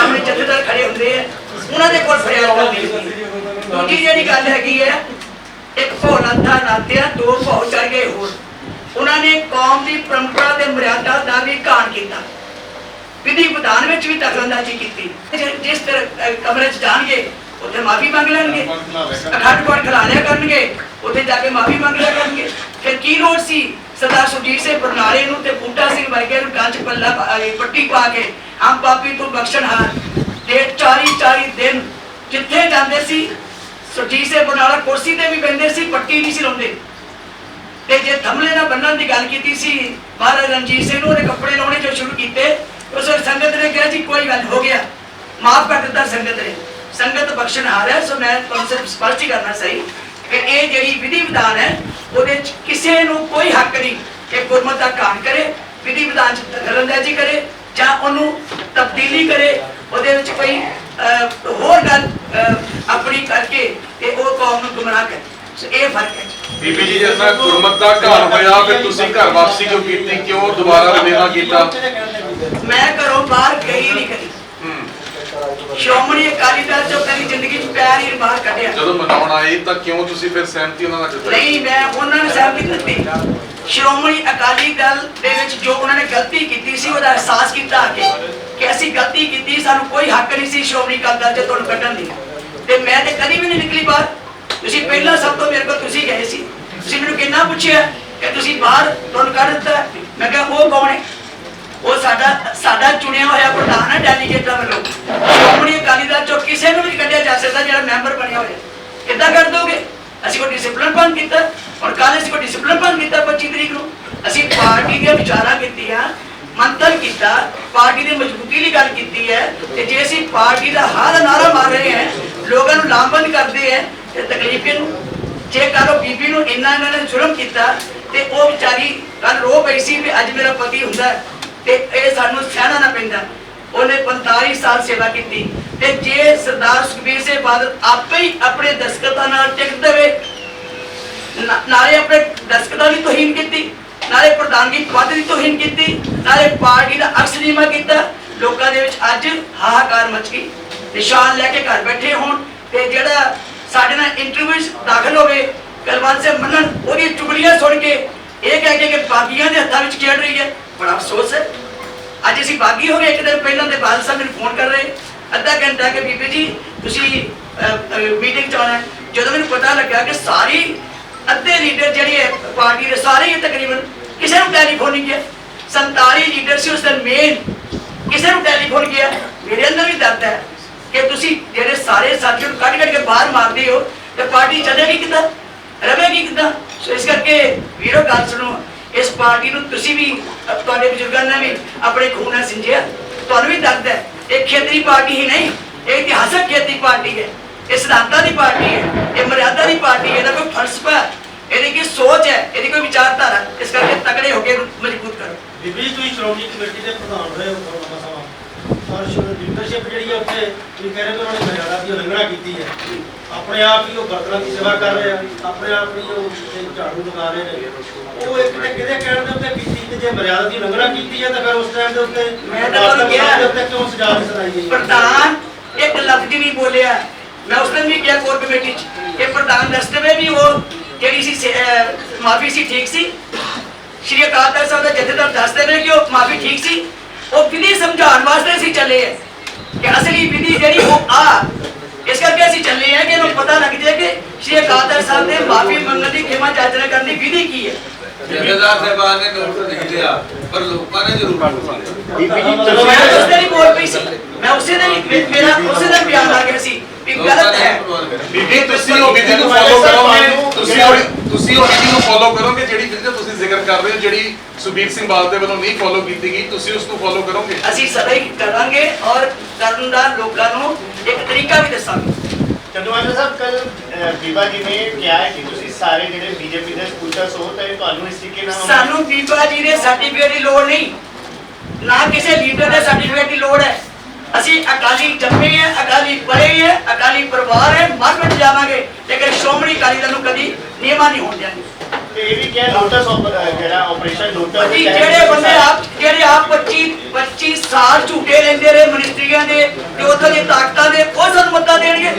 ਸਾਹਮਣੇ ਜਥੇਦਾਰ ਖੜੇ ਹੁੰਦੇ ਆ ਉਹਨਾਂ ਦੇ ਕੋਲ ਫਰਿਆਦ ਕਰਨੀ ਦੂਜੀ ਜਿਹੜੀ ਗੱਲ ਹੈਗੀ ਹੈ ਇੱਕ ਭੋਲਾਤਾ ਨਾਤਿਆ ਦੋ ਭੌ ਚੜ ਗਏ ਹੋਰ। ਉਹਨਾਂ ਨੇ ਕੌਮ ਦੀ ਪਰੰਪਰਾ ਤੇ ਮਰਿਆਦਾ ਦਾ ਵੀ ਘਾਣ ਕੀਤਾ। ਵਿਧੀ ਵਿਧਾਨ ਵਿੱਚ ਵੀ ਤਕਰੰਦਾਜ਼ੀ ਕੀਤੀ। ਜਿਸ ਤਰ੍ਹਾਂ ਕਮਰੇ 'ਚ ਜਾਣਗੇ ਉੱਥੇ ਮਾਫੀ ਮੰਗ ਲੈਣਗੇ। ਅਖੰਡ ਪਾਠ ਖਲਾ ਕਰਨਗੇ ਉੱਥੇ ਜਾ ਕੇ ਮਾਫੀ ਮੰਗ ਲੈਣਗੇ ਫਿਰ ਕੀ ਲੋੜ ਸੀ? ਸਰਦਾਰ ਸੁਰਜੀਤ ਸਿੰਘ ਬਰਨਾਲੇ ਨੂੰ ਤੇ ਬੂਟਾ ਸਿੰਘ ਵਰਗੇ ਨੂੰ ਗੱਜ ਪੱਲਾ ਪੱਟੀ ਪਾ ਕੇ ਹਮ ਪਾਪੀ ਤੂੰ ਬਖਸ਼ਣ ਹਾਰ। ਤੇ 40 40 ਦਿਨ ਜਿੱਥੇ ਜਾਂਦੇ ਸੀ, ਸੁਰਜੀਤ ਸਿੰਘ ਬਰਨਾਲਾ ਕੁਰਸੀ ਤੇ ਵੀ ਬੈੰਦੇ ਸੀ, ਪੱਟੀ ਨਹੀਂ ਸੀ ਲਾਉਂਦੇ। ਤੇ ਜੇ ਥਮਲੇ ਨਾਲ ਬੰਨਣ ਦੀ ਗੱਲ ਕੀਤੀ ਸੀ, ਮਹਾਰਾਜ ਰਣਜੀਤ ਸਿੰਘ ਨੂੰ ਉਹਦੇ ਕੱਪੜੇ ਲਾਉਣੇ ਜੋ ਸ਼ੁਰੂ ਕੀਤੇ, ਉਸ ਸੰਗਤ ਨੇ ਕਿਹਾ ਜੀ, ਕੋਈ ਗੱਲ ਹੋ ਗਿਆ। ਮਾਫ ਕਰ ਦਿੱਤਾ ਸੰਗਤ ਨੇ। ਸੰਗਤ ਬਖਸ਼ਣ ਹਾਰ ਹੈ, ਸੋ ਮੈਂ ਤੁਹਾਨੂੰ ਸਿਰਫ ਸਪਸ਼ਟ ਕਰਨਾ ਸਹੀ। ਕਿ ਇਹ ਜਿਹੜੀ ਵਿਧੀ ਵਿਧਾਨ ਹੈ ਉਹਦੇ ਚ ਕਿਸੇ ਨੂੰ ਕੋਈ ਹੱਕ ਨਹੀਂ ਕਿ ਗੁਰਮਤ ਦਾ ਕਾਨ ਕਰੇ ਵਿਧੀ ਵਿਧਾਨ ਚ ਦਖਲਅੰਦਾਜ਼ੀ ਕਰੇ ਜਾਂ ਉਹਨੂੰ ਤਬਦੀਲੀ ਕਰੇ। ਉਹਦੇ ਵਿੱਚ ਕੋਈ ਹੋਰ ਗੱਲ ਆਪਣੀ ਕਰਕੇ ਤੇ ਉਹ ਕੌਮ ਨੂੰ ਗੁੰਮਰਾਹ ਕਰੇ। ਸੋ ਇਹ ਫ਼ਰਕ ਹੈ। ਬੀਬੀ ਜੀ ਜਿਸ ਤਰ੍ਹਾਂ ਗੁਰਮਤ ਦਾ ਘਰ ਹੋਇਆ ਫਿਰ ਤੁਸੀਂ ਘਰ ਵਾਪਸੀ ਕਿਉਂ ਕੀਤੀ? ਕਿਉਂ ਦੁਬਾਰਾ ਰਵੇਵਾ ਕੀਤਾ? ਮੈਂ ਘਰੋਂ ਬਾਹਰ ਗਈ ਨਹੀਂ ਕਦੀ। ਸ਼੍ਰੋਮਣੀ ਅਕਾਲੀ ਦਲ ਚੋਂ ਕਦੀ ਜ਼ਿੰਦਗੀ 'ਚ ਪੈਰ ਹੀ ਬਾਹਰ ਕੱਢਿਆ। ਜਦੋਂ ਮਨਾਉਣ ਆਏ ਤਾਂ ਕਿਉਂ ਤੁਸੀਂ ਫਿਰ ਸਹਿਮਤੀ ਉਹਨਾਂ ਨਾਲ ਜਤਾਈ? ਨਹੀਂ ਮੈਂ ਉਹਨਾਂ ਨੂੰ ਸਹਿਮਤੀ ਦਿੱਤੀ। ਸ਼੍ਰੋਮਣੀ ਅਕਾਲੀ ਦਲ ਦੇ ਵਿੱਚ ਜੋ ਉਹਨਾਂ ਨੇ ਗਲਤੀ ਕੀਤੀ ਸੀ ਉਹਦਾ ਅਹਿਸਾਸ ਕੀਤਾ ਕਿ ਕਿ ਅਸੀਂ ਗਲਤੀ ਕੀਤੀ ਸਾਨੂੰ ਕੋਈ ਹੱਕ ਨਹੀਂ ਸੀ ਸ਼੍ਰੋਮਣੀ ਅਕਾਲੀ ਦਲ 'ਚ ਤੁਹਾਨੂੰ ਕੱਢਣ ਦੀ। ਤੇ ਮੈਂ ਤੇ ਕਦੀ ਵੀ ਨਹੀਂ ਨਿਕਲੀ ਬਾਹਰ। ਤੁਸੀਂ ਪਹਿਲਾਂ ਸਭ ਤੋਂ ਮੇਰੇ ਕੋਲ ਤੁਸੀਂ ਗਏ ਸੀ। ਤੁਸੀਂ ਮੈਨੂੰ ਕਿੰਨਾ ਪੁੱਛਿਆ ਕਿ ਤੁਸੀਂ ਬਾਹਰ ਤੁਹਾਨੂੰ ਕੱਢ ਦਿੱਤਾ? ਮੈਂ ਕਿਹਾ ਉਹ ਕੌਣ ਹੈ? ਉਹ ਸਾਡਾ ਸਾਡਾ ਚੁਣਿਆ ਹੋਇਆ ਪ੍ਰਧਾਨ ਹੈ ਡੈਲੀਗੇਟਾਂ ਵੱਲੋਂ। ਸ਼੍ਰੋਮਣੀ ਅਕਾਲੀ ਦਲ ਚੋਂ ਕਿਸੇ ਨੂੰ ਵੀ ਕੱਢਿਆ ਜਾ ਸਕਦਾ ਜਿਹੜਾ ਮੈਂਬਰ ਬਣਿਆ ਹੋਇਆ। ਕਿੱਦਾਂ ਕਰ ਦੋਗੇ? ਅਸੀਂ ਕੋਈ ਡਿਸਪਲਿਨ ਭੰਗ ਕੀਤਾ। ਔਰ ਕੱਲ ਅਸੀਂ ਕੋਈ ਡਿਸਪਲਿਨ ਭੰਗ ਕੀਤਾ 25 ਤਰੀਕ ਨੂੰ। ਅਸੀਂ ਪਾਰਟੀ ਦੀਆਂ ਵਿਚਾਰਾਂ ਕੀਤੀਆਂ ਮੰਤਨ ਕੀਤਾ, ਪਾਰਟੀ ਦੀ ਮਜ਼ਬੂਤੀ ਲਈ ਗੱਲ ਕੀਤੀ ਹੈ ਤੇ ਜੇ ਅਸੀਂ ਪਾਰਟੀ ਦਾ ਹਰ ਨਾਰਾ ਮਾਰ ਰਹੇ ਹਾਂ, ਲੋਕਾਂ ਨੂੰ ਲਾਮਬੰਦ ਕਰਦੇ ਹੈ, ਤੇ ਤਕਲੀਫ ਨੂੰ ਜੇ ਕਾਰੋ ਬੀਬੀ ਨੂੰ ਇੰਨਾ ਇਹਨਾਂ ਨੇ ਜ਼ੁਲਮ ਕੀਤਾ ਤੇ ਉਹ ਵਿਚਾਰੀ ਕੱਲ ਰੋ ਪਈ ਸੀ ਵੀ ਅੱਜ ਮੇਰਾ ਪਤੀ ਹੁੰਦਾ ਹੈ। ਤੇ ਇਹ ਸਾਨੂੰ ਸਹਿਣਾ ਨਾ ਪੈਂਦਾ। ਉਹਨੇ 45 ਸਾਲ ਸੇਵਾ ਕੀਤੀ। ਤੇ ਜੇ ਸਰਦਾਰ ਸੁਖਬੀਰ ਸਿੰਘ ਬਾਦਲ ਆਪੇ ਹੀ ਆਪਣੇ ਦਸਤਖਤਾਂ ਨਾਲ ਟਿਕ ਦੇਵੇ ਨਾਲੇ ਆਪਣੇ ਦਸਤਖਤਾਂ ਦੀ ਤੋਹੀਨ ਕੀਤੀ, ਨਾਲੇ ਪ੍ਰਧਾਨਗੀ ਪਦ ਦੀ ਤੋਹੀਨ ਕੀਤੀ, ਨਾਲੇ ਪਾਰਟੀ ਦਾ ਅਕਸਰੀਮਾ ਕੀਤਾ, ਲੋਕਾਂ ਦੇ ਵਿੱਚ ਅੱਜ ਹਾਹਾਕਾਰ ਮਚ ਗਈ। ਨਿਸ਼ਾਨ ਲੈ ਕੇ ਘਰ ਬੈਠੇ ਹੋਣ ਤੇ ਜਿਹੜਾ ਸਾਡੇ ਨਾਲ ਇੰਟਰਵਿਊ ਦਾਖਲ ਹੋਵੇ, ਕੁਲਵੰਤ ਸਿੰਘ ਮੰਨਣ ਉਹਦੀ ਚੁਗਲੀਆਂ ਸੁਣ ਕੇ ਇਹ ਕਹਿ ਕੇ ਕਿ ਬਾਗੀਆਂ ਦੇ ਹੱਥਾਂ ਵਿੱਚ ਖੇਡ ਰਹੀ ਹੈ। ਬੜਾ ਅਫਸੋਸ ਹੈ। ਅੱਜ ਅਸੀਂ ਬਾਗੀ ਹੋ ਗਏ, ਇੱਕ ਦਿਨ ਪਹਿਲਾਂ ਦੇ ਬਾਦਲ ਸਾਹਿਬ ਮੈਨੂੰ ਫੋਨ ਕਰ ਰਹੇ। ਅੱਧਾ ਘੰਟਾ ਕਿ ਬੀਬੀ ਜੀ, ਤੁਸੀਂ ਮੀਟਿੰਗ ਚ ਆਉਣਾ ਜਦੋਂ ਮੈਨੂੰ ਪਤਾ ਲੱਗਾ ਕਿ ਸਾਰੀ ਅੱਧੇ ਲੀਡਰ ਜਿਹੜੇ ਪਾਰਟੀ ਦੇ ਸਾਰੇ ਹੀ ਤਕਰੀਬਨ ਕਿਸੇ ਨੂੰ ਟੈਲੀਫੋਨ ਨਹੀਂ ਗਿਆ 47 ਲੀਡਰ ਸੀ, ਉਸ ਦਿਨ ਮੇਨ ਕਿਸੇ ਨੂੰ ਟੈਲੀਫੋਨ ਗਿਆ ਮੇਰੇ ਅੰਦਰ ਵੀ ਦਰਦ ਹੈ ਕਿ ਤੁਸੀਂ ਜਿਹੜੇ ਸਾਰੇ ਸਾਥੀਆਂ ਨੂੰ ਕੱਢ ਕੱਢ ਕੇ ਬਾਹਰ ਮਾਰਦੇ ਹੋ, ਤੇ ਪਾਰਟੀ ਚੱਲੇਗੀ ਕਿੱਦਾਂ, ਰਵੇਗੀ ਕਿੱਦਾਂ? ਸੋ ਇਸ ਕਰਕੇ ਵੀਰੋ, ਗੱਲ ਸੁਣੋ। ਇਸ ਪਾਰਟੀ ਨੂੰ ਤੁਸੀਂ ਵੀ ਤੁਹਾਡੇ ਬਜ਼ੁਰਗਾਂ ਨੇ ਵੀ ਆਪਣੇ ਖੂਨ ਨਾਲ ਸਿੰਜਿਆ। ਤੁਹਾਨੂੰ ਵੀ ਦਰਦ ਹੈ, ਇਹ ਖੇਤਰੀ ਪਾਰਟੀ ਹੀ ਨਹੀਂ, ਇਹ ਇਤਿਹਾਸਕ ਖੇਤਰੀ ਪਾਰਟੀ ਹੈ, ਇਹ ਸਿਧਾਂਤਾਂ ਦੀ ਪਾਰਟੀ ਹੈ, ਇਹ ਮਰਿਆਦਾ ਦੀ ਪਾਰਟੀ ਹੈ, ਇਹਦਾ ਕੋਈ ਫਲਸਫਾ ਇਹਦੀ ਕੀ ਸੋਚ ਹੈ, ਇਹਦੀ ਕੋਈ ਵਿਚਾਰਧਾਰਾ, ਇਸ ਕਰਕੇ ਤਕੜੇ ਹੋ ਕੇ ਮਜਬੂਰ ਬੀਬੀ ਤੁਸੀਂ ਸ਼੍ਰੋਮਣੀ ਕਮੇਟੀ ਦੇ ਪ੍ਰਧਾਨ ਰਹੇ ਹੋ ਲੰਬਾ ਸਮਾਂ। ਔਰ ਲੀਡਰਸ਼ਿਪ ਜਿਹੜੀ ਹੈ ਉੱਥੇ ਤੁਸੀਂ ਕਹਿ ਰਹੇ ਹੋ ਉਹਨਾਂ ਨੇ ਮਰਿਆਦਾ ਦੀ ਉਲੰਘਣਾ ਕੀਤੀ ਹੈ। ਆਪਣੇ ਆਪ ਹੀ ਉਹ ਬਰਤਨਾਂ ਦੀ ਸੇਵਾ ਕਰ ਰਹੇ ਆ ਆਪਣੇ ਆਪ ਹੀ ਉਹ ਝਾੜੂ ਲਗਾ ਰਹੇ ਨੇ। ਉਹ ਇੱਕ ਤੇ ਕਿਹਦੇ ਕਹਿਣ ਦੇ ਉੱਤੇ ਕੀਤੀ ਤੇ ਜੇ ਮਰਿਆਦਾ ਦੀ ਉਲੰਘਣਾ ਕੀਤੀ ਹੈ ਤਾਂ ਫਿਰ ਉਸ ਟਾਈਮ ਦੇ ਉੱਤੇ ਮੈਂ ਤਾਂ ਤੁਹਾਨੂੰ ਕਿਹਾ। ਦੇ ਉੱਤੇ ਕਿਉਂ ਸਜ਼ਾ ਸੁਣਾਈ ਗਈ ਪ੍ਰਧਾਨ ਇੱਕ ਲਫ਼ਜ਼ ਨਹੀਂ ਬੋਲਿਆ। ਮੈਂ ਉਸ ਦਿਨ ਵੀ ਕਿਹਾ ਕੋਰ ਕਮੇਟੀ ਚ ਕਿ ਪ੍ਰਧਾਨ ਦੱਸਦੇ ਵੇ ਵੀ ਉਹ ਜਿਹੜੀ ਸੀ ਮਾਫੀ ਸੀ ਠੀਕ ਸੀ। ਸ਼੍ਰੀ ਅਕਾਲ ਤਖਤ ਸਾਹਿਬ ਦੇ ਜਥੇਦਾਰ ਦੱਸਦੇ ਨੇ ਕਿ ਉਹ ਮਾਫੀ ਠੀਕ ਸੀ। ਉਹ ਵਿਧੀ ਸਮਝਾਉਣ ਵਾਸਤੇ ਅਸੀਂ ਚੱਲੇ ਆ। ਕਿ ਅਸਲੀ ਵਿਧੀ ਜਿਹੜੀ ਉਹ ਆ। ਇਸ ਕਰਕੇ ਅਸੀਂ ਚੱਲੇ ਆ ਕਿ ਇਹਨੂੰ ਪਤਾ ਲੱਗ ਜਾਏ ਕਿ ਸ਼੍ਰੀ ਅਕਾਲ ਤਖਤ ਸਾਹਿਬ ਦੇ ਮਾਫੀ ਮੰਗਣ ਦੀ ਖਿਮਾ ਜਾਚਨਾ ਕਰਨ ਦੀ ਵਿਧੀ ਕੀ ਹੈ। ਜਥੇਦਾਰ ਸਾਹਿਬਾਨ ਨੇ ਨੋਟ ਨਹੀਂ ਲਿਆ ਪਰ ਲੋਕਾਂ ਨੇ ਜ਼ਰੂਰ ਨੋਟ ਲਿਆ। ਮੈਂ ਉਸ ਦਿਨ ਹੀ ਬੋਲ ਪਈ ਸੀ ਮੈਂ ਉਸੇ ਦਿਨ ਮੇਰਾ ਉਸੇ ਦਿਨ ਬਿਆਨ ਆ ਗਿਆ ਸੀ। ਵੀ ਲੋਕਾਂ ਗਲਤ ਨੇ ਹੈ। ਪ੍ਰਵਾਨ ਕਰਿਆ ਬੀਬੀ ਤੁਸੀਂ ਉਹ ਵਿਧੀ ਨੂੰ ਫੋਲੋ ਕਰੋਗੇ। ਤੁਸੀਂ ਉਹ ਤੁਸੀਂ ਉਹ ਵਿਧੀ ਨੂੰ ਫੋਲੋ ਕਰੋਗੇ ਜਿਹੜੀ ਵਿਧੀ ਦਾ ਤੁਸੀਂ ਜ਼ਿਕਰ ਕਰ ਰਹੇ ਹੋ ਜਿਹੜੀ ਸੁਬੀਰ ਸਿੰਘ ਬਾਦਲ ਦੇ ਵੱਲੋਂ ਨਹੀਂ ਫੋਲੋ ਕੀਤੀ ਗਈ ਤੁਸੀਂ ਉਸ ਨੂੰ ਫੋਲੋ ਕਰੋਗੇ? ਅਸੀਂ ਸਦਾ ਹੀ ਕਰਾਂਗੇ ਔਰ ਕਰਨ ਦਾ ਲੋਕਾਂ ਨੂੰ ਇੱਕ ਤਰੀਕਾ ਵੀ ਦੱਸਾਂਗੇ। ਚੰਦੂਮਾਜਰਾ ਸਾਹਿਬ ਕੱਲ ਬੀਬਾ ਜੀ ਨੇ ਕਿਹਾ ਹੈ ਕਿ ਤੁਸੀਂ ਸਾਰੇ ਜਿਹੜੇ ਬੀਜੇਪੀ ਦੇ ਸਪੋਰਟਰਸ ਹੋ ਤੇ ਤੁਹਾਨੂੰ ਇਸ ਤਰੀਕੇ ਨਾਲ ਸਾਨੂੰ ਬੀਬਾ ਜੀ ਦੇ ਸਰਟੀਫਿਕੇਟ ਦੀ ਲੋੜ ਨਹੀਂ। ਨਾ ਕਿਸੇ ਲੀਡਰ ਦੇ ਸਰਟੀਫਿਕੇਟ ਦੀ ਲੋੜ ਹੈ। ਅਸੀਂ ਅਕਾਲੀ ਜੰਮੇ ਹੈ ਅਕਾਲੀ ਪੜੇ ਹੈ ਅਕਾਲੀ ਪਰਿਵਾਰ ਹੈ ਮਰ ਮਿਟ ਜਾਵਾਂਗੇ। ਲੇਕਿਨ ਸ਼੍ਰੋਮਣੀ ਅਕਾਲੀ ਦਲ ਨੂੰ ਕਦੀ ਨਿਯਮਾ ਨਹੀਂ ਹੋਣ ਦਿਆਂਗੇ। ਤੇ ਇਹ ਵੀ ਕਿਹਾ ਲੋਟਸ ਜਿਹੜਾ ਆਪਰੇਸ਼ਨ ਲੋਟਸ ਜਿਹੜੇ ਬੰਦੇ ਆਪ ਜਿਹੜੇ ਆਪ 25 25 ਸਾਲ ਝੂਟੇ ਲੈਂਦੇ ਰਹੇ ਮਿਨਿਸਟਰੀਆਂ ਦੇ ਤੇ ਉੱਥੋਂ ਦੀ ਤਾਕਤਾਂ ਦੇ ਉਹ ਸਾਨੂੰ ਮੱਤਾ ਦੇਣਗੇ।